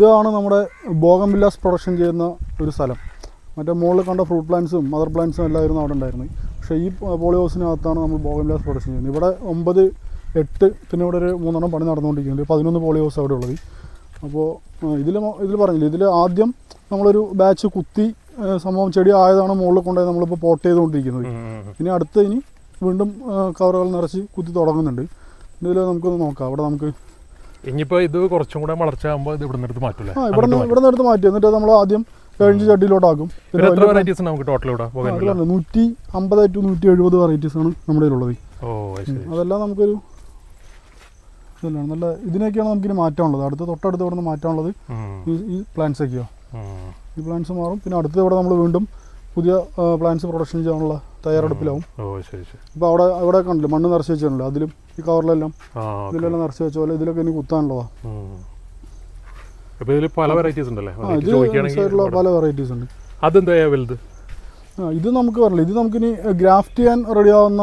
ഇതാണ് നമ്മുടെ ബോഗം villas production ചെയ്യുന്ന ഒരു സ്ഥലം. മറ്റേ മുകളിൽ കണ്ട ഫ്രൂട്ട് പ്ലാന്റ്സും മദർ പ്ലാന്റ്സും എല്ലായിരുന്നു അവിടെ ഉണ്ടായിരുന്നത്. പക്ഷേ ഈ പോളിഹൗസിനകത്താണ് നമ്മൾ ബോഗം വില്ലാസ് പ്രൊഡക്ഷൻ ചെയ്യുന്നത്. ഇവിടെ ഒമ്പത് എട്ട് പിന്നെ ഇവിടെ ഒരു മൂന്നെണ്ണം പണി നടന്നുകൊണ്ടിരിക്കുന്നുണ്ട്. പതിനൊന്ന് പോളിയോസ് അവിടെ ഉള്ളത്. അപ്പോൾ ഇതിൽ ഇതിൽ പറഞ്ഞില്ല ഇതിൽ ആദ്യം നമ്മളൊരു ബാച്ച് കുത്തി സംഭവം ചെടി ആയതാണ് മുകളിൽ കൊണ്ടുപോയി നമ്മളിപ്പോൾ പോട്ട് ചെയ്തുകൊണ്ടിരിക്കുന്നത്. ഇനി അടുത്ത് ഇനി വീണ്ടും കവറുകൾ നിറച്ച് കുത്തി തുടങ്ങുന്നുണ്ട്. ഇതിൽ നമുക്കൊന്ന് നോക്കാം. അവിടെ നമുക്ക് ഇനിയിപ്പോ ഇത് കുറച്ചും കൂടെ വളർച്ച ആകുമ്പോൾ ഇത് ഇവിടെ നിന്ന് മാറ്റൂലേ? ഇവിടുന്ന് എടുത്ത് മാറ്റി. എന്നിട്ട് നമ്മൾ ആദ്യം കഴിഞ്ഞ് ചട്ടിയിലോട്ടാക്കും. എത്ര വെറൈറ്റീസ് നമുക്ക് ടോട്ടൽ ഇവിടെ നൂറ്റി അമ്പത് ടു നൂറ്റി എഴുപത് വെറൈറ്റീസ് ആണ് നമ്മുടെ ഉള്ളത് അതെല്ലാം നമുക്കൊരു ഇതെല്ലാം നല്ല ഇതിനൊക്കെയാണ് നമുക്കിനി മാറ്റാനുള്ളത്. അടുത്ത് തൊട്ടടുത്ത് ഇവിടെ നിന്ന് മാറ്റാനുള്ളത് ഈ പ്ലാന്റ്സ് ഒക്കെയോ. ഈ പ്ലാന്റ്സ് മാറും. പിന്നെ അടുത്ത് ഇവിടെ നമ്മൾ വീണ്ടും പുതിയ പ്ലാന്റ്സ് പ്രൊഡക്ഷൻ ചെയ്യാനുള്ള തയ്യാറെടുപ്പിലാവും. ഓ ശരി ശരി. ഇപ്പോൾ അവിടെ അവിടെ കണ്ടില്ല? മണ്ണ് നിറച്ച് വെച്ചിട്ടുണ്ട്. അതിലും ഈ കവറിലെല്ലാം. ഇതിലെല്ലാം നിറച്ച് വെച്ച പോലെ ഇതിലൊക്കെ ഇനി അപ്പോൾ ഇതിൽ പല വെറൈറ്റീസ് ഉണ്ടല്ലേ? സൈഡിലുള്ള പല വെറൈറ്റീസ് ഉണ്ട്. അതെന്താ വലുത്? ഇത് നമുക്ക് പറഞ്ഞില്ല ഇത് നമുക്കിനി ഗ്രാഫ്റ്റ് ചെയ്യാൻ റെഡി ആവുന്ന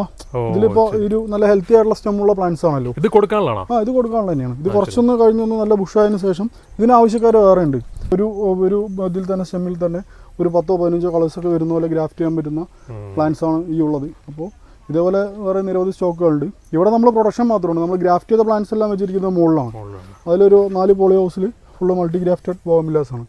ഇതിലിപ്പോ ഒരു നല്ല ഹെൽത്തി ആയിട്ടുള്ള സ്റ്റെം ഉള്ള പ്ലാന്റ്സ് ആണല്ലോ. ഇത് കൊടുക്കാനുള്ള ആ ഇത് കൊടുക്കാനുള്ള തന്നെയാണ് ഇത് കുറച്ചൊന്ന് കഴിഞ്ഞൊന്ന് നല്ല ബുഷായതിനു ശേഷം ഇതിന് ആവശ്യക്കാർ വേറെ ഉണ്ട് ഒരു ഒരു ഇതിൽ തന്നെ സ്റ്റെമ്മിൽ തന്നെ ഒരു പത്തോ പതിനഞ്ചോ കളേഴ്സൊക്കെ വരുന്ന പോലെ ഗ്രാഫ്റ്റ് ചെയ്യാൻ പറ്റുന്ന. പ്ലാന്റ്സ് ആണ് ഈ ഉള്ളത്. അപ്പോൾ ഇതേപോലെ വേറെ നിരവധി സ്റ്റോക്കുകളുണ്ട് ഇവിടെ നമ്മൾ പ്രൊഡക്ഷൻ മാത്രമാണ് നമ്മൾ ഗ്രാഫ്റ്റ് ചെയ്ത പ്ലാന്റ്സ് എല്ലാം വെച്ചിരിക്കുന്നത് മുകളിലാണ്. മുകളിലാണ്. അതിലൊരു നാല് പോളി ഹൗസിൽ ഫുള്ള് മൾട്ടി ഗ്രാഫ്റ്റഡ് ബോമില്ലാസ് ആണ്.